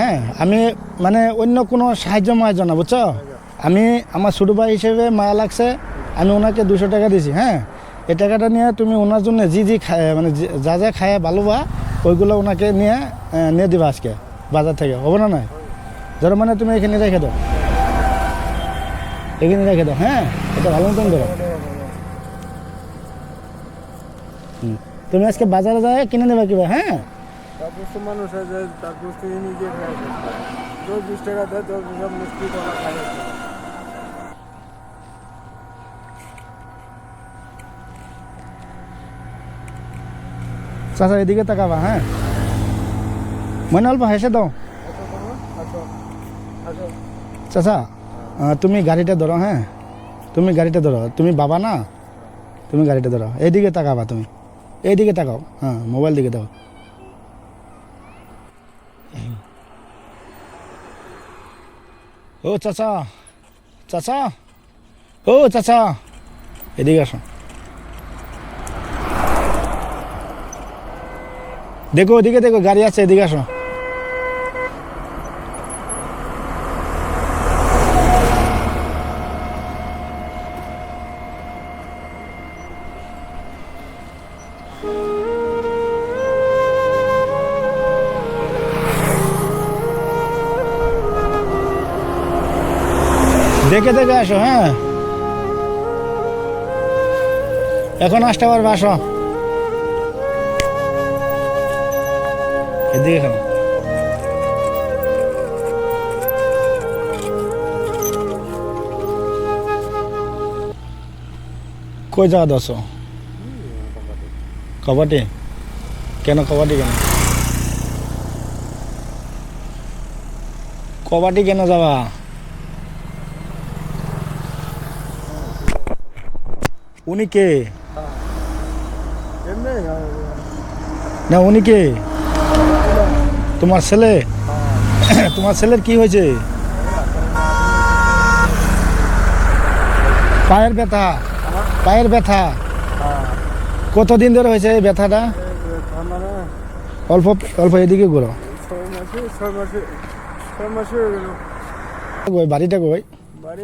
হ্যাঁ আমি মানে অন্য কোনো সাহায্য মাহায্য না, বুঝছ? আমি আমার ছোটো ভাই হিসেবে মায়া লাগছে, আমি ওনাকে দুশো টাকা দিয়েছি হ্যাঁ? এই টাকাটা নিয়ে তুমি ওনার জন্য জি জি খায় মানে যা যা খায় ভালো বা ওইগুলো ওনাকে নিয়ে নিয়ে দিবা আজকে, বাজার থেকে, হবে না নয় ধরো মানে তুমি এখানে রেখে দাও। এখানে রেখে দাও হ্যাঁ? এটা ভালো মতন করো তুমি আজকে বাজারে যায় কিনে নেবা কিবা হ্যাঁ? তো মানুষ আছে তারপর তো নিজে খায়। দশ বিশ টাকা দেয়, দশ বিশ মিষ্টি টাকা খায়। চাচা, এদিকে তাকাবা হ্যাঁ। মনে অল্প হেসে দাও চাচা তুমি গাড়িটা ধরো হ্যাঁ। তুমি গাড়িটা ধরো তুমি বাবা না? তুমি গাড়িটা ধরো এইদিকে তাকাবা তুমি। এইদিকে তাকাও হ্যাঁ মোবাইল দিকে দাও ও চাচা চাচা ও চাচা এদিকে আসো। দেখো ওদিকে দেখো গাড়ি আছে এদিকে আসো। দেখে দেখে আসো হ্যাঁ। এখন আসতে পারবে, আসো। এদিকে খাও কই যাওয়া দশ কবাডি? কেন কবাডি কেন? কবাডি কেন যাবা? উনি কে? না উনি কে? তোমার ছেলে? তোমার ছেলের কি হয়েছে? পায়ের ব্যথা? পায়ের ব্যথা? কতদিন ধরে হয়েছে এই ব্যথাটা? মানে অল্প অল্প এদিকে ঘুরো হয়ে বাড়িটা কই? বাড়ি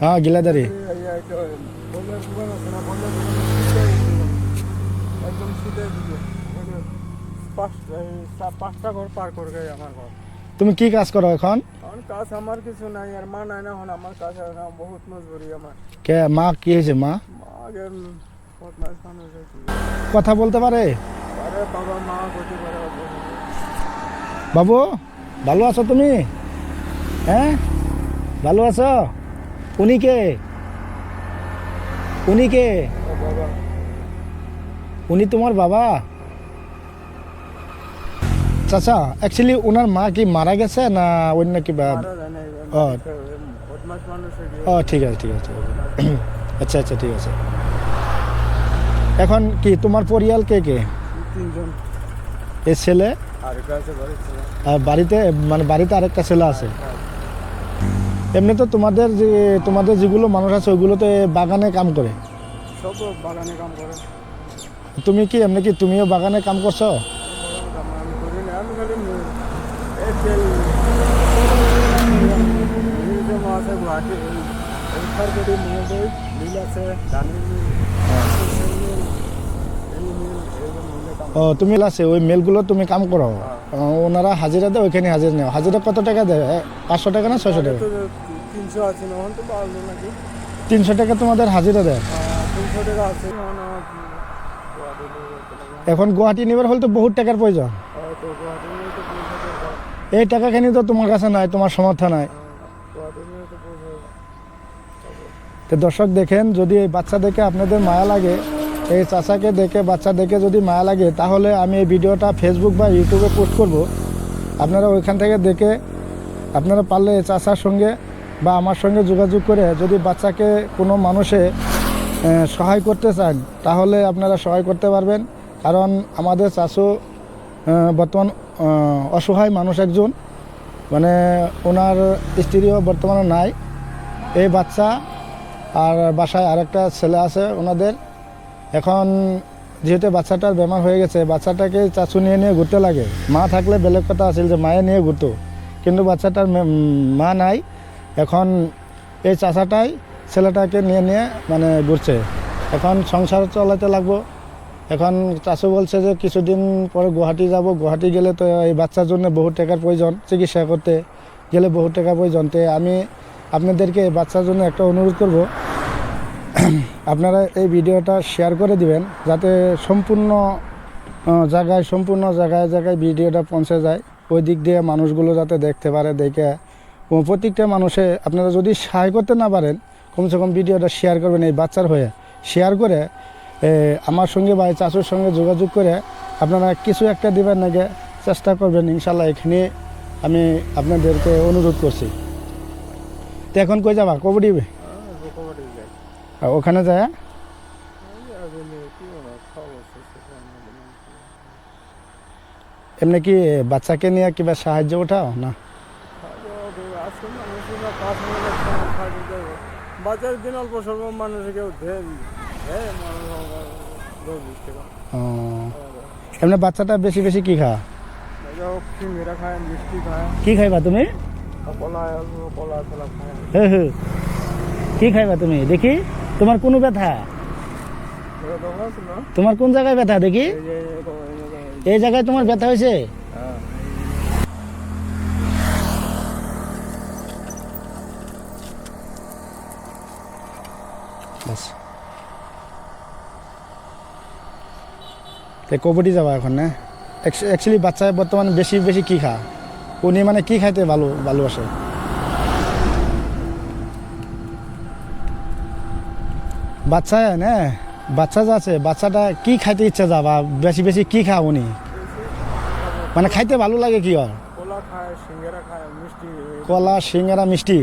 হ্যাঁ গিলাদারি। একদম- পাঁচ- পাঁচটা ঘর পার করে গেছে আমার ঘর। তুমি কি কাজ করো এখন? এখন কাজ আমার কিছু নাই আর মা নাই না এখন। আমার কাজ বহুত মজবুরি আমার। কে মা কি হয়েছে মা? কথা বলতে পারে? বাবা মা করতে পারে বাবু ভালো আছো তুমি? হ্যাঁ? ভালো আছো? উনি কে? উনি কে? উনি তোমার বাবা? চাচা অ্যাকচুয়ালি ওনার মা কি মারা গেছে না অন্য কিবা ও। ঠিক আছে ঠিক আছে। আচ্ছা আচ্ছা ঠিক আছে। এখন কি তোমার পরিয়াল কে কে? এ ছেলে? আর বাড়িতে মানে বাড়িতে আরেকটা ছেলে আছে? এমনি তো তোমাদের যে তোমাদের যেগুলো মানুষ আছে ওইগুলো তো এ বাগানে কাম করে? সব বাগানে কাম করে। তুমি কি এমনি কি তুমিও বাগানে কাম করছ? কাম ও তুমি আছে ওই মেলগুলো তুমি কাম করো? ও, ওনারা হাজিরা দেয় ওইখানে হাজিরা নেও হাজিরা কত টাকা দেয়? পাঁচশো টাকা না ছয়শো টাকা? তিনশো আছে নাকি? তিনশো টাকা তোমাদের হাজিরা দেয়। তিনশো টাকা আছে এখন গুয়াহাটি নেবার হলে তো বহুত টাকার প্রয়োজন। টাকা এই টাকাখানি তো তোমার কাছে নাই তোমার সমর্থ নাই। তো তো দর্শক দেখেন যদি এই বাচ্চা দেখে আপনাদের মায়া লাগে এই চাচাকে দেখে, বাচ্চা দেখে যদি মায়া লাগে, তাহলে আমি এই ভিডিওটা ফেসবুক বা ইউটিউবে পোস্ট করব। আপনারা ওইখান থেকে দেখে, আপনারা পারলে চাচার সঙ্গে বা আমার সঙ্গে যোগাযোগ করে যদি বাচ্চাকে কোনো মানুষে সহায় করতে চান, তাহলে আপনারা সহায় করতে পারবেন। কারণ আমাদের চাচু বর্তমান অসহায় মানুষ একজন। মানে ওনার স্ত্রীও বর্তমানে নাই। এই বাচ্চা আর বাসায় আরেকটা ছেলে আছে ওনাদের। এখন যেহেতু বাচ্চাটার বেমার হয়ে গেছে, বাচ্চাটাকে চাচু নিয়ে নিয়ে ঘুরতে লাগে। মা থাকলে বেলেগ কথা আছিল যে মায়ে নিয়ে ঘুরতো। কিন্তু বাচ্চাটার মে- নাই। এখন এই চাচাটাই ছেলেটাকে নিয়ে নিয়ে মানে ঘুরছে। এখন সংসার চালাতে লাগবো। এখন চাচু বলছে যে কিছুদিন পরে গুয়াহাটি যাব। গুয়াহাটি গেলে তো এই বাচ্চার জন্য বহু টাকার প্রয়োজন চিকিৎসা করতে গেলে বহু টাকা প্রয়োজন। তো আমি আপনাদেরকে বাচ্চার জন্য একটা অনুরোধ করব। আপনারা এই ভিডিওটা শেয়ার করে দিবেন, যাতে সম্পূর্ণ জায়গায় সম্পূর্ণ জায়গায় জায়গায় ভিডিওটা পৌঁছে যায়। ওই দিক দিয়ে মানুষগুলো যাতে দেখতে পারে, দেখে। প্রত্যেকটা মানুষে, আপনারা যদি সাহায্য করতে না পারেন, কমসে কম ভিডিওটা শেয়ার করবেন এই বাচ্চার হয়ে। শেয়ার করে আমার সঙ্গে বা চাচুর সঙ্গে যোগাযোগ করে আপনারা কিছু একটা দিবেন নাকি চেষ্টা করবেন ইনশাল্লাহ এখানে আমি আপনাদেরকে অনুরোধ করছি। তো এখন কই যাবা? কবে দিবে রকমারি যায় আর ওখানে যায়? এমনি কি বাচ্চাকে নিয়ে কিবা সাহায্য উঠাও? না। বাজার দিন অল্প স্বল্প মানুষ কেউ দেন মানুষ দশ বিশ এমনি বাচ্চাটা বেশি বেশি কি খায়? কি খাইবা তুমি? কি খাইবা তুমি? দেখি। তোমার কোনো ব্যথা? তোমার কোন জায়গায় ব্যথা দেখি? এই জায়গায় তোমার ব্যথা হয়েছে? হ্যাঁ কবডি যাবা এখন, না? অ্যাকচুয়ালি বাচ্চা বর্তমানে বেশি বেশি কি খা? উনি মানে কি খাইতে ভালো ভালোবাসে? বাচ্চা না? বাচ্চা যা আছে বাচ্চাটা কি খাইতে ইচ্ছা যা বা বেশি বেশি কি খা উনি? মানে খাইতে ভালো লাগে কি আর? কলা সিঙ্গারা মিষ্টি।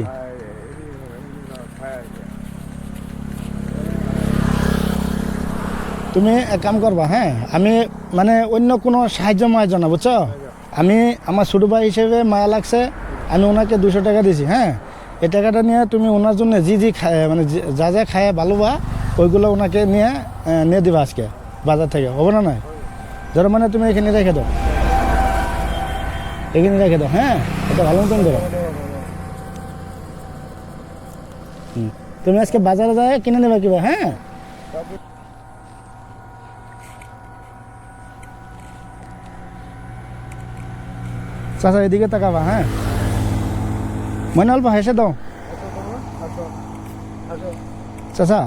তুমি এক কাম করবা হ্যাঁ? আমি মানে অন্য কোনো সাহায্য মাহায্য না বুঝছ? আমি আমার ছোটো ভাই হিসেবে মায়া লাগছে আমি ওনাকে দুশো টাকা দিছি হ্যাঁ? এই টাকাটা নিয়ে তুমি ওনার জন্য জি জি খায় মানে যা যা খায় ভালো বা ওইগুলো ওনাকে নিয়ে নিয়ে দিবা আজকে, বাজার থেকে, হবে না নয় ধরো মানে তুমি এখানে রেখে দাও। এখানে রেখে দাও হ্যাঁ? এটা ভালো মতন করো। তুমি আজকে বাজারে যায় কিনে নেবা কিবা হ্যাঁ? চাচা, এদিকে তাকাবা হ্যাঁ? মনে অল্প হেসে দাও। চাচা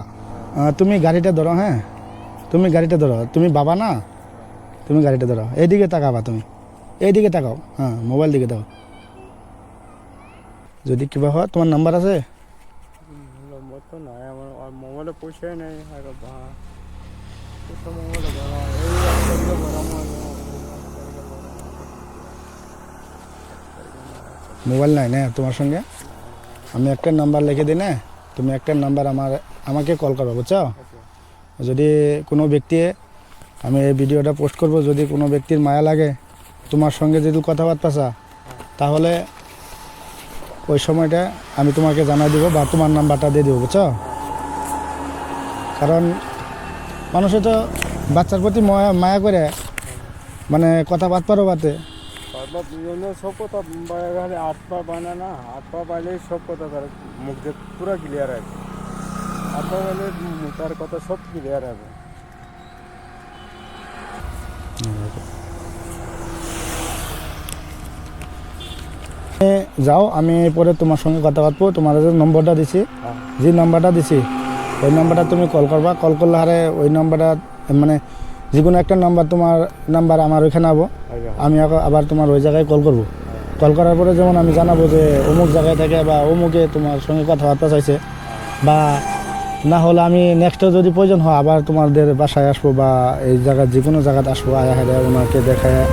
তুমি গাড়িটা ধরো হ্যাঁ? তুমি গাড়িটা ধরো। তুমি বাবা না? তুমি গাড়িটা ধরো। এইদিকে তাকাবা তুমি। এইদিকে তাকাও। হ্যাঁ মোবাইল দিকে দাও যদি কিবা হয় তোমার নাম্বার আছে? নম্বর তো নাই আমার। মোবাইলে পয়সাই নেই। মোবাইল নাই না তোমার সঙ্গে? আমি একটা নাম্বার লিখে দিই না? তুমি একটা নাম্বার আমার, আমাকে কল করবে, বুঝছ? যদি কোনো ব্যক্তি, আমি এই ভিডিওটা পোস্ট করব, যদি কোনো ব্যক্তির মায়া লাগে, তোমার সঙ্গে যদি কথাবার্তা চা তাহলে ওই সময়টা আমি তোমাকে জানাই দেবো বা তোমার নাম্বারটা দিয়ে দেবো, বুঝছ? কারণ মানুষে তো বাচ্চার প্রতি মায়া করে মানে কথাবার্তারও বাতে তারপর সব কথা বাইরে আট পা বানা না আট পা পাইলে সব কথা তার মুখ দিয়ে পুরো ক্লিয়ার আছে আট পা পাইলে তার কথা সব ক্লিয়ার এ, যাও আমি পরে তোমার সঙ্গে কথা বলব। তোমার যে নম্বরটা দিছি হ্যাঁ। যে নাম্বারটা দিছি ওই নাম্বারটা তুমি কল করবা। কল করলে হারে ওই নাম্বারটা মানে যে কোনো একটা নাম্বার তোমার নাম্বার আমার ওইখানে আবো। আমি আবার- তোমার ওই জায়গায় কল করব। কল করার পরে যেমন আমি জানাব যে অমুক জায়গায় থেকে বা অমুকে তোমার সঙ্গে কথাবার্তা চাইছে বা না হলে আমি নেক্সটে যদি প্রয়োজন হয় আবার তোমাদের বাসায় আসব বা এই জায়গায় যে কোনো জায়গাতে আসব আয়া হারে ওনাকে দেখায়।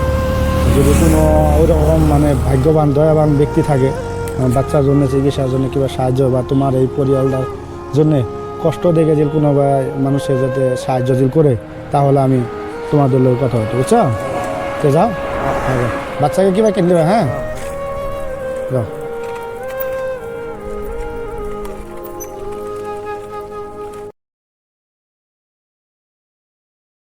যদি কোনো ওইরকম মানে ভাগ্যবান দয়াবান ব্যক্তি থাকে বাচ্চার জন্য চিকিৎসার জন্য কিংবা সাহায্য বা তোমার এই পরিয়ালটার জন্যে কষ্ট দেখে যে কোনো মানুষের যাতে সাহায্য যদি করে তাহলে আমি তোমাদের লোক কথা হতো বুঝছ? তো যাও। হ্যাঁ, বাচ্চাকে কিবা কিনে দেবে হ্যাঁ? যাও